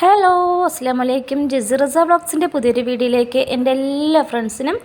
Hello അസ്സാമലൈക്കും ജസിറസ വ്ളോഗ്സിന്റെ പുതിയൊരു വീഡിയോയിലേക്ക് എന്റെ എല്ലാ ഫ്രണ്ട്സിനും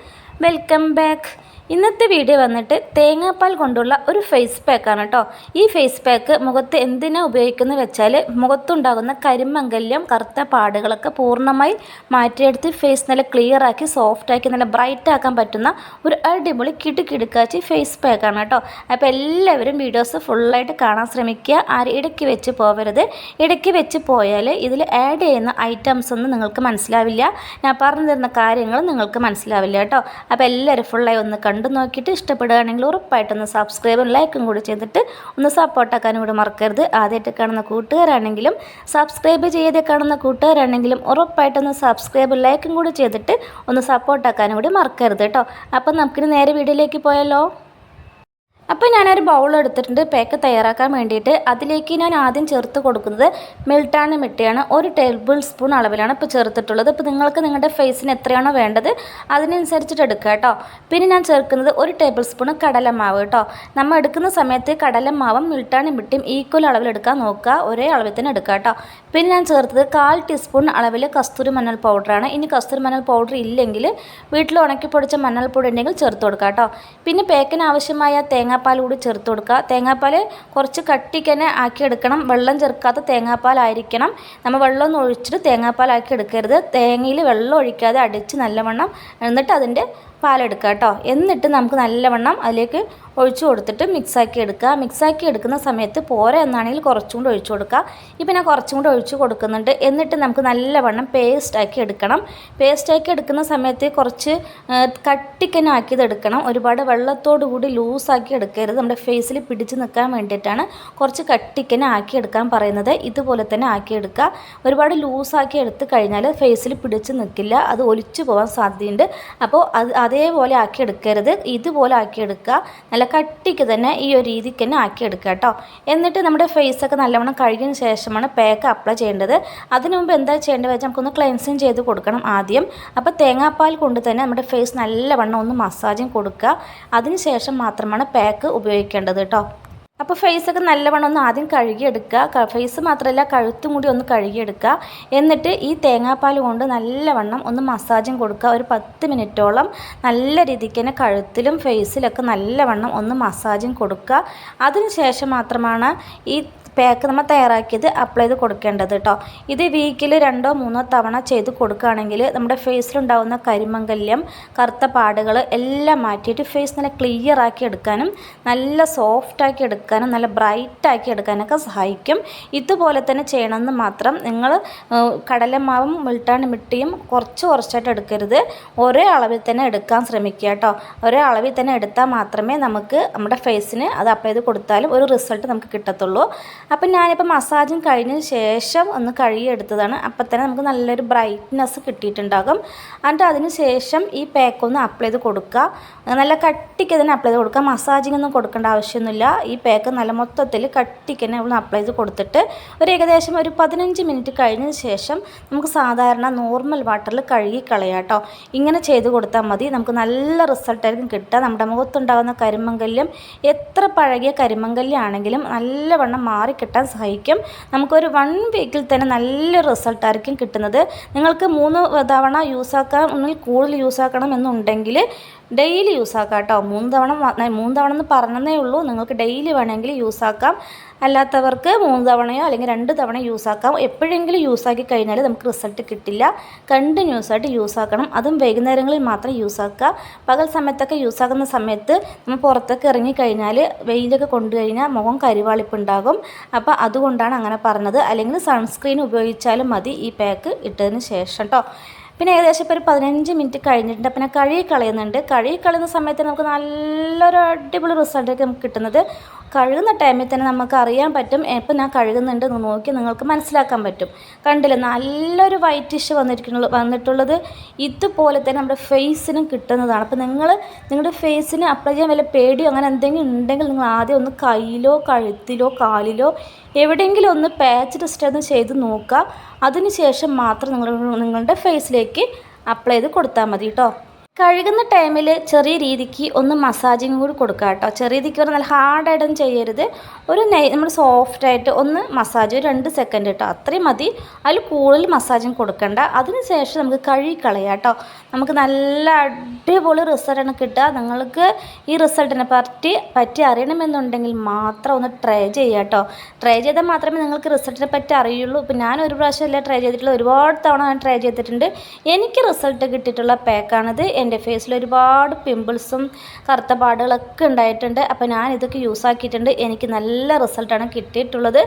വെൽക്കം ബാക്ക്. ഇന്നത്തെ വീഡിയോ വന്നിട്ട് തേങ്ങാപ്പാൽ കൊണ്ടുള്ള ഒരു ഫേസ് പാക്കാണ് കേട്ടോ ഈ ഫേസ് പാക്ക് മുഖത്ത് എന്തിനാ ഉപയോഗിക്കുന്നത് വെച്ചാൽ മുഖത്തുണ്ടാകുന്ന കരിമംഗല്യം കറുത്ത പാടുകളൊക്കെ പൂർണമായി മാറ്റിയെടുത്ത് ഫേസ് നല്ല ക്ലിയർ ആക്കി സോഫ്റ്റ് ആക്കി നല്ല ബ്രൈറ്റ് ആക്കാൻ പറ്റുന്ന ഒരു അടിപൊളി കിടുകിടുക്കാച്ചി ഫേസ് പാക്കാണ് കേട്ടോ അപ്പോൾ എല്ലാവരും വീഡിയോസ് ഫുള്ളായിട്ട് കാണാൻ ശ്രമിക്കുക. ആരും ഇടയ്ക്ക് വെച്ച് പോകരുത് ഇടയ്ക്ക് വെച്ച് പോയാൽ ഇതിൽ ആഡ് ചെയ്യുന്ന ഐറ്റംസ് ഒന്നും നിങ്ങൾക്ക് മനസ്സിലാവില്ല. ഞാൻ പറഞ്ഞു തരുന്ന കാര്യങ്ങൾ നിങ്ങൾക്ക് മനസ്സിലാവില്ല കേട്ടോ അപ്പോൾ എല്ലാവരും ഫുള്ളായി ഒന്ന് കണ്ടു നോക്കിയിട്ട് ഇഷ്ടപ്പെടുകയാണെങ്കിൽ ഉറപ്പായിട്ടൊന്ന് സബ്സ്ക്രൈബും ലൈക്കും കൂടി ചെയ്തിട്ട് ഒന്ന് സപ്പോർട്ടാക്കാനും കൂടി മറക്കരുത്. ആദ്യമായിട്ട് കാണുന്ന കൂട്ടുകാരാണെങ്കിലും സബ്സ്ക്രൈബ് ചെയ്ത് കാണുന്ന കൂട്ടുകാരാണെങ്കിലും ഉറപ്പായിട്ടൊന്ന് സബ്സ്ക്രൈബും ലൈക്കും കൂടി ചെയ്തിട്ട് ഒന്ന് സപ്പോർട്ടാക്കാനും കൂടി മറക്കരുത് കേട്ടോ അപ്പം നമുക്കിനി നേരെ വീഡിയോയിലേക്ക് പോയാലോ? അപ്പോൾ ഞാനൊരു ബൗൾ എടുത്തിട്ടുണ്ട്. പേക്ക് തയ്യാറാക്കാൻ വേണ്ടിയിട്ട്. അതിലേക്ക് ഞാൻ ആദ്യം ചേർത്ത് കൊടുക്കുന്നത് മിൽട്ടാണ് മിട്ടിയാണ്. ഒരു ടേബിൾ സ്പൂൺ അളവിലാണ് ഇപ്പോൾ ചേർത്തിട്ടുള്ളത്. ഇപ്പോൾ നിങ്ങൾക്ക് നിങ്ങളുടെ ഫേസിന് എത്രയാണോ വേണ്ടത് അതിനനുസരിച്ചിട്ട് എടുക്കുക കേട്ടോ. പിന്നെ ഞാൻ ചേർക്കുന്നത് ഒരു ടേബിൾ സ്പൂൺ കടലമാവ് കേട്ടോ. നമ്മൾ എടുക്കുന്ന സമയത്ത് കടലമാവും മിൽട്ടാണ് മിട്ടിയും ഈക്വൽ അളവിൽ എടുക്കാൻ നോക്കുക. ഒരേ അളവിൽ തന്നെ എടുക്കുക കേട്ടോ. പിന്നെ ഞാൻ ചേർത്തത് കാൽ ടീസ്പൂൺ അളവിൽ കസ്തൂരി മഞ്ഞൾ പൗഡറാണ് ഇനി കസ്തൂരി മഞ്ഞൾ പൗഡർ ഇല്ലെങ്കിൽ വീട്ടിൽ ഉണക്കി പൊടിച്ച മഞ്ഞൾപ്പൊടി ഉണ്ടെങ്കിൽ ചേർത്ത് കൊടുക്കുക കേട്ടോ. പിന്നെ പേക്കിന് ആവശ്യമായ തേങ്ങാപ്പാൽ കൂടി ചേർത്ത് കൊടുക്കുക. തേങ്ങാപ്പാൽ കുറച്ച് കട്ടിക്ക് തന്നെ ആക്കിയെടുക്കണം വെള്ളം ചേർക്കാത്ത തേങ്ങാപ്പാലായിരിക്കണം. നമ്മൾ വെള്ളം ഒന്നും ഒഴിച്ചിട്ട് തേങ്ങാപ്പാലാക്കി എടുക്കരുത്. തേങ്ങയിൽ വെള്ളം ഒഴിക്കാതെ അടിച്ച് നല്ലവണ്ണം എന്നിട്ട് അതിന്റെ പാലെടുക്കുക കേട്ടോ. എന്നിട്ട് നമുക്ക് നല്ലവണ്ണം അതിലേക്ക് ഒഴിച്ചു കൊടുത്തിട്ട് മിക്സാക്കി എടുക്കുക. മിക്സാക്കി എടുക്കുന്ന സമയത്ത് പോരെ എന്നാണെങ്കിൽ കുറച്ചും കൂടി ഒഴിച്ചു കൊടുക്കുക. ഇപ്പം ഞാൻ കുറച്ചും കൂടി ഒഴിച്ചു കൊടുക്കുന്നുണ്ട്. എന്നിട്ട് നമുക്ക് നല്ലവണ്ണം പേസ്റ്റാക്കി എടുക്കണം. പേസ്റ്റാക്കി എടുക്കുന്ന സമയത്ത് കുറച്ച് കട്ടിക്കന്നെ ആക്കിയത് എടുക്കണം ഒരുപാട് വെള്ളത്തോടു കൂടി ലൂസാക്കി എടുക്കരുത്. നമ്മുടെ ഫേസിൽ പിടിച്ച് നിൽക്കാൻ വേണ്ടിയിട്ടാണ് കുറച്ച് കട്ടിക്കന്നെ ആക്കി എടുക്കാൻ പറയുന്നത്. ഇതുപോലെ തന്നെ ആക്കിയെടുക്കുക ഒരുപാട് ലൂസാക്കി എടുത്ത് കഴിഞ്ഞാൽ ഫേസിൽ പിടിച്ച് നിൽക്കില്ല. അത് ഒലിച്ചു പോകാൻ സാധ്യതയുണ്ട്. അപ്പോൾ അത് അതേപോലെ ആക്കി എടുക്കരുത് ഇതുപോലെ ആക്കി എടുക്കുക നല്ല കട്ടിക്ക് തന്നെ ഈ ഒരു രീതിക്ക് തന്നെ ആക്കി എടുക്കുക കേട്ടോ. എന്നിട്ട് നമ്മുടെ ഫേസൊക്കെ നല്ലവണ്ണം കഴുകിയതിന് ശേഷമാണ് പാക്ക് അപ്ലൈ ചെയ്യേണ്ടത്. അതിനു മുമ്പ് എന്താ ചെയ്യേണ്ടത് വെച്ചാൽ നമുക്കൊന്ന് ക്ലെൻസിങ് ചെയ്ത് കൊടുക്കണം ആദ്യം. അപ്പോൾ തേങ്ങാപ്പാൽ കൊണ്ട് തന്നെ നമ്മുടെ ഫേസ് നല്ലവണ്ണം ഒന്ന് മസാജും കൊടുക്കുക. അതിന് ശേഷം മാത്രമാണ് പാക്ക് ഉപയോഗിക്കേണ്ടത് കേട്ടോ. അപ്പോൾ ഫേസൊക്കെ നല്ലവണ്ണം ഒന്ന് ആദ്യം കഴുകിയെടുക്കുക. ഫേസ് മാത്രമല്ല കഴുത്തും കൂടി ഒന്ന് കഴുകിയെടുക്കുക. എന്നിട്ട് ഈ തേങ്ങാപ്പാൽ കൊണ്ട് നല്ലവണ്ണം ഒന്ന് മസാജും കൊടുക്കുക. ഒരു പത്ത് മിനിറ്റോളം നല്ല രീതിക്ക് തന്നെ കഴുത്തിലും ഫേസിലൊക്കെ നല്ലവണ്ണം ഒന്ന് മസാജും കൊടുക്കുക. അതിന് ശേഷം മാത്രമാണ് ഈ പാക്ക് നമ്മൾ തയ്യാറാക്കിയത് അപ്ലൈ ചെയ്ത് കൊടുക്കേണ്ടത് കേട്ടോ ഇത് വീക്കിൽ രണ്ടോ മൂന്നോ തവണ ചെയ്ത് കൊടുക്കുകയാണെങ്കിൽ നമ്മുടെ ഫേസിലുണ്ടാകുന്ന കരിമംഗല്യം കറുത്ത പാടുകൾ എല്ലാം മാറ്റിയിട്ട് ഫേസ് നല്ല ക്ലിയർ ആക്കി എടുക്കാനും നല്ല സോഫ്റ്റാക്കി എടുക്കാനും നല്ല ബ്രൈറ്റാക്കി എടുക്കാനൊക്കെ സഹായിക്കും. ഇതുപോലെ തന്നെ ചെയ്യണമെന്ന് മാത്രം നിങ്ങൾ കടലമാവും മുൾട്ടാണ് മിട്ടിയും കുറച്ച് കുറച്ചായിട്ട് എടുക്കരുത്. ഒരേ അളവിൽ തന്നെ എടുക്കാൻ ശ്രമിക്കുക കേട്ടോ ഒരേ അളവിൽ തന്നെ എടുത്താൽ മാത്രമേ നമുക്ക് നമ്മുടെ ഫേസിന് അത് അപ്ലൈ ചെയ്ത് കൊടുത്താലും ഒരു റിസൾട്ട് നമുക്ക് കിട്ടത്തുള്ളൂ. അപ്പം ഞാനിപ്പോൾ മസാജും കഴിഞ്ഞ ശേഷം ഒന്ന് കഴുകിയെടുത്തതാണ്. അപ്പം തന്നെ നമുക്ക് നല്ലൊരു ബ്രൈറ്റ്നെസ് കിട്ടിയിട്ടുണ്ടാകും. എന്നിട്ട് അതിന് ശേഷം ഈ പാക്ക് ഒന്ന് അപ്ലൈ ചെയ്ത് കൊടുക്കുക. നല്ല കട്ടിക്ക് തന്നെ അപ്ലൈ ചെയ്ത് കൊടുക്കുക. മസാജിങ് ഒന്നും കൊടുക്കേണ്ട ആവശ്യമൊന്നുമില്ല. ഈ പാക്ക് നല്ല മൊത്തത്തിൽ കട്ടിക്ക് തന്നെ നമ്മൾ അപ്ലൈ ചെയ്ത് കൊടുത്തിട്ട് ഒരു ഏകദേശം ഒരു പതിനഞ്ച് മിനിറ്റ് കഴിഞ്ഞതിന് ശേഷം നമുക്ക് സാധാരണ നോർമൽ വാട്ടറിൽ കഴുകി കളയാട്ടോ ഇങ്ങനെ ചെയ്ത് കൊടുത്താൽ മതി. നമുക്ക് നല്ല റിസൾട്ടായിരിക്കും കിട്ടുക. നമ്മുടെ മുഖത്തുണ്ടാകുന്ന കരിമങ്കല്യം എത്ര പഴകിയ കരിമങ്കല്യാണെങ്കിലും നല്ലവണ്ണം നല്ലവണ്ണം മാറിക്കിട്ടാൻ സഹായിക്കും. നമുക്കൊരു വൺ വീക്കിൽ തന്നെ നല്ല റിസൾട്ടായിരിക്കും കിട്ടുന്നത്. നിങ്ങൾക്ക് മൂന്ന് തവണ യൂസ് ആക്കാൻ ഒന്നിൽ കൂടുതൽ യൂസ് ആക്കണം എന്നുണ്ടെങ്കിൽ ഡെയിലി യൂസ് ആക്കാം കേട്ടോ മൂന്ന് തവണ മൂന്ന് തവണ എന്ന് പറഞ്ഞതേ ഉള്ളൂ. നിങ്ങൾക്ക് ഡെയിലി വേണമെങ്കിൽ യൂസ് ആക്കാം അല്ലാത്തവർക്ക് മൂന്ന് തവണയോ അല്ലെങ്കിൽ രണ്ട് തവണ യൂസ് ആക്കാം എപ്പോഴെങ്കിലും യൂസ് ആക്കി കഴിഞ്ഞാൽ നമുക്ക് റിസൾട്ട് കിട്ടില്ല. കണ്ടിന്യൂസ് ആയിട്ട് യൂസ് ആക്കണം അതും വൈകുന്നേരങ്ങളിൽ മാത്രം യൂസ് ആക്കുക പകൽ സമയത്തൊക്കെ യൂസ് ആക്കുന്ന സമയത്ത് നമ്മൾ പുറത്തൊക്കെ ഇറങ്ങിക്കഴിഞ്ഞാൽ വെയിലൊക്കെ കൊണ്ടു കഴിഞ്ഞാൽ മുഖം കരിവാളിപ്പുണ്ടാകും. അപ്പോൾ അതുകൊണ്ടാണ് അങ്ങനെ പറഞ്ഞത്. അല്ലെങ്കിൽ സൺസ്ക്രീൻ ഉപയോഗിച്ചാലും മതി ഈ പാക്ക് ഇട്ടതിന് ശേഷം കേട്ടോ പിന്നെ ഏകദേശം ഇപ്പോൾ ഒരു പതിനഞ്ച് മിനിറ്റ് കഴിഞ്ഞിട്ടുണ്ട്. പിന്നെ കഴുകി കളയുന്നുണ്ട്. കഴുകി കളയുന്ന സമയത്ത് നമുക്ക് നല്ലൊരു അടിപൊളി റിസൾട്ടൊക്കെ നമുക്ക് കിട്ടുന്നത് കഴുകുന്ന ടൈമിൽ തന്നെ നമുക്ക് അറിയാൻ പറ്റും എപ്പോൾ ഞാൻ കഴുകുന്നുണ്ട് എന്ന് നോക്കി നിങ്ങൾക്ക് മനസ്സിലാക്കാൻ പറ്റും. കണ്ടില്ല? നല്ലൊരു വൈറ്റിഷ് വന്നിരിക്കുന്നു വന്നിട്ടുള്ളത് ഇതുപോലെ തന്നെ നമ്മുടെ ഫേസിനും കിട്ടുന്നതാണ്. അപ്പോൾ നിങ്ങൾ നിങ്ങളുടെ ഫേസിന് അപ്ലൈ ചെയ്യാൻ വല്ല പേടിയോ അങ്ങനെ എന്തെങ്കിലും ഉണ്ടെങ്കിൽ നിങ്ങൾ ആദ്യം ഒന്ന് കയ്യിലോ കഴുത്തിലോ കാലിലോ എവിടെയെങ്കിലും ഒന്ന് പാച്ച് ടെസ്റ്റ് ഒന്ന് ചെയ്ത് നോക്കുക. അതിന് ശേഷം മാത്രം നിങ്ങൾ നിങ്ങളുടെ ഫേസിലേക്ക് അപ്ലൈ ചെയ്ത് കൊടുത്താൽ മതി കേട്ടോ. കഴുകുന്ന ടൈമിൽ ചെറിയ രീതിക്ക് ഒന്ന് മസാജിങ് കൂടി കൊടുക്കുക കേട്ടോ ചെറിയ രീതിക്ക് പറഞ്ഞാൽ നല്ല ഹാർഡായിട്ടൊന്നും ചെയ്യരുത്. ഒരു നെയ് നമ്മൾ സോഫ്റ്റായിട്ട് ഒന്ന് മസാജ് ഒരു രണ്ട് സെക്കൻഡ് കേട്ടോ അത്രയും മതി. അതിൽ കൂടുതൽ മസാജിങ് കൊടുക്കണ്ട. അതിന് ശേഷം നമുക്ക് കഴുകി കേട്ടോ നമുക്ക് നല്ല അടിപൊളി റിസൾട്ടാണ് കിട്ടുക. നിങ്ങൾക്ക് ഈ റിസൾട്ടിനെ പറ്റി പറ്റി അറിയണമെന്നുണ്ടെങ്കിൽ മാത്രം ഒന്ന് ട്രൈ ചെയ്യുക കേട്ടോ ട്രൈ ചെയ്താൽ മാത്രമേ നിങ്ങൾക്ക് റിസൾട്ടിനെ പറ്റി അറിയുള്ളൂ. ഇപ്പം ഞാൻ ഒരു പ്രാവശ്യമല്ല ട്രൈ ചെയ്തിട്ടുള്ള. ഒരുപാട് തവണ ഞാൻ ട്രൈ ചെയ്തിട്ടുണ്ട്. എനിക്ക് റിസൾട്ട് കിട്ടിയിട്ടുള്ള പാക്കാണിത് എന്റെ ഫേസിൽ ഒരുപാട് പിമ്പിൾസും കറുത്ത പാടുകളൊക്കെ ഉണ്ടായിട്ടുണ്ട്. അപ്പോൾ ഞാൻ ഇതൊക്കെ യൂസ് ആക്കിയിട്ടുണ്ട്. എനിക്ക് നല്ല റിസൾട്ടാണ് കിട്ടിയിട്ടുള്ളത്.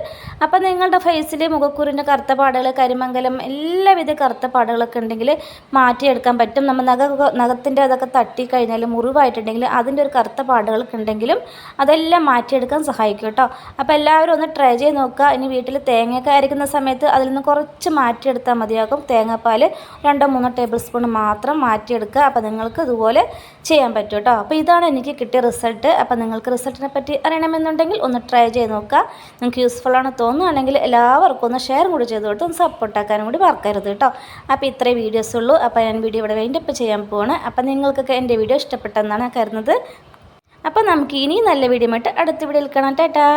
അപ്പോൾ നിങ്ങളുടെ ഫേസിൽ മുഖക്കുരുവിന്റെ കറുത്ത പാടുകൾ കരിമംഗലം എല്ലാവിധ കറുത്ത പാടുകളൊക്കെ ഉണ്ടെങ്കിൽ മാറ്റിയെടുക്കാൻ പറ്റും. നമ്മൾ നഖ നഖത്തിന്റെ അതൊക്കെ തട്ടി കഴിഞ്ഞാൽ മുറിവായിട്ടുണ്ടെങ്കിൽ അതിന്റെ ഒരു കറുത്ത പാടുകളൊക്കെ ഉണ്ടെങ്കിലും അതെല്ലാം മാറ്റിയെടുക്കാൻ സഹായിക്കും കേട്ടോ. അപ്പോൾ എല്ലാവരും ഒന്ന് ട്രൈ ചെയ്ത് നോക്കുക. ഇനി വീട്ടിൽ തേങ്ങയൊക്കെ അരയ്ക്കുന്ന സമയത്ത് അതിൽ നിന്ന് കുറച്ച് മാറ്റിയെടുത്താൽ മതിയാകും. തേങ്ങാപ്പാൽ രണ്ടോ മൂന്നോ ടേബിൾ സ്പൂൺ മാത്രം മാറ്റിയെടുക്കുക. അപ്പോൾ നിങ്ങൾക്ക് ഇതുപോലെ ചെയ്യാൻ പറ്റും കേട്ടോ. അപ്പോൾ ഇതാണ് എനിക്ക് കിട്ടിയ റിസൾട്ട് അപ്പോൾ നിങ്ങൾക്ക് റിസൾട്ടിനെ പറ്റി അറിയണമെന്നുണ്ടെങ്കിൽ ഒന്ന് ട്രൈ ചെയ്ത് നോക്കുക. നിങ്ങൾക്ക് യൂസ്ഫുൾ ആണ് അല്ലെങ്കിൽ എല്ലാവർക്കും ഒന്ന് ഷെയർ കൂടി ചെയ്ത് കൊടുത്ത് ഒന്ന് സപ്പോർട്ടാക്കാനും കൂടി മറക്കരുത് കേട്ടോ. അപ്പോൾ ഇത്രയും വീഡിയോസ് ഉള്ളൂ. അപ്പോൾ ഞാൻ വീഡിയോ ഇവിടെ വേണ്ടിയപ്പോൾ ചെയ്യാൻ പോവാണ്. അപ്പോൾ നിങ്ങൾക്കൊക്കെ എന്റെ വീഡിയോ ഇഷ്ടപ്പെട്ടെന്നാണ് കരുതുന്നത്. അപ്പോൾ നമുക്ക് ഇനി നല്ല വീഡിയോ ആയിട്ട് അടുത്ത വീഡിയോയിൽ കാണാം. ടാറ്റാ!